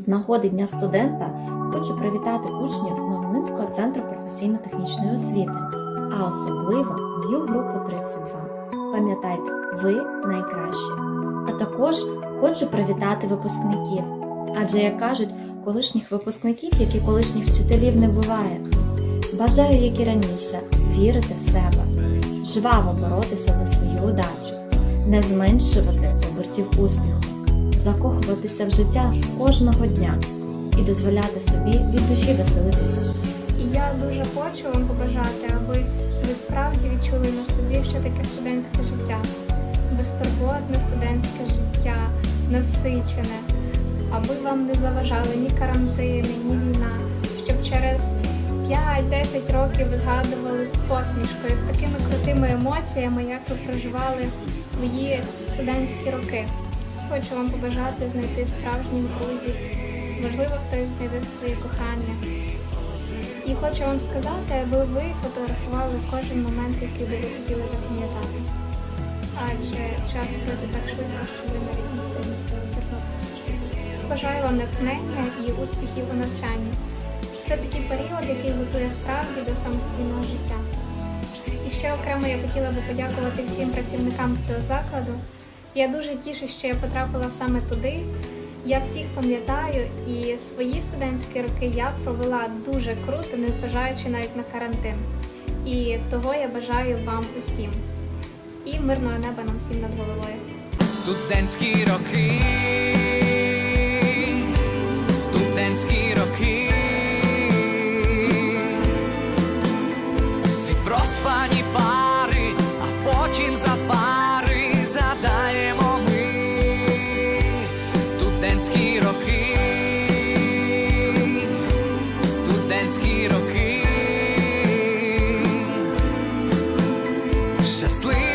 З нагоди Дня студента хочу привітати учнів Новолинського центру професійно-технічної освіти, а особливо мою групу 32. Пам'ятайте, ви найкращі. А також хочу привітати випускників. Адже, як кажуть, колишніх випускників, як і колишніх вчителів, не буває. Бажаю, як і раніше, вірити в себе, жваво боротися за свою удачу, не зменшувати обертів успіху, закохуватися в життя кожного дня і дозволяти собі від душі веселитися. І я дуже хочу вам побажати, аби ви справді відчули на собі, що таке студентське життя, безтурботне студентське життя, насичене, аби вам не заважали ні карантини, ні війна, щоб через 5-10 років ви згадували з посмішкою, з такими крутими емоціями, як ви проживали свої студентські роки. Хочу вам побажати знайти справжніх друзів, можливо, хтось знайде своє кохання. І хочу вам сказати, аби ви фотографували кожен момент, який би ви хотіли запам'ятати. Адже час пройде так швидко, що ви навіть не встигнете озирнутися. Бажаю вам натхнення і успіхів у навчанні. Це такий період, який готує справді до самостійного життя. І ще окремо я хотіла би подякувати всім працівникам цього закладу. Я дуже тішу, що я потрапила саме туди. Я всіх пам'ятаю, і свої студентські роки я провела дуже круто, незважаючи навіть на карантин. І того я бажаю вам усім. І мирного неба нам всім над головою. Студентські роки, студентські роки, всі проспані пари, студентські роки, студентські роки, щасливі.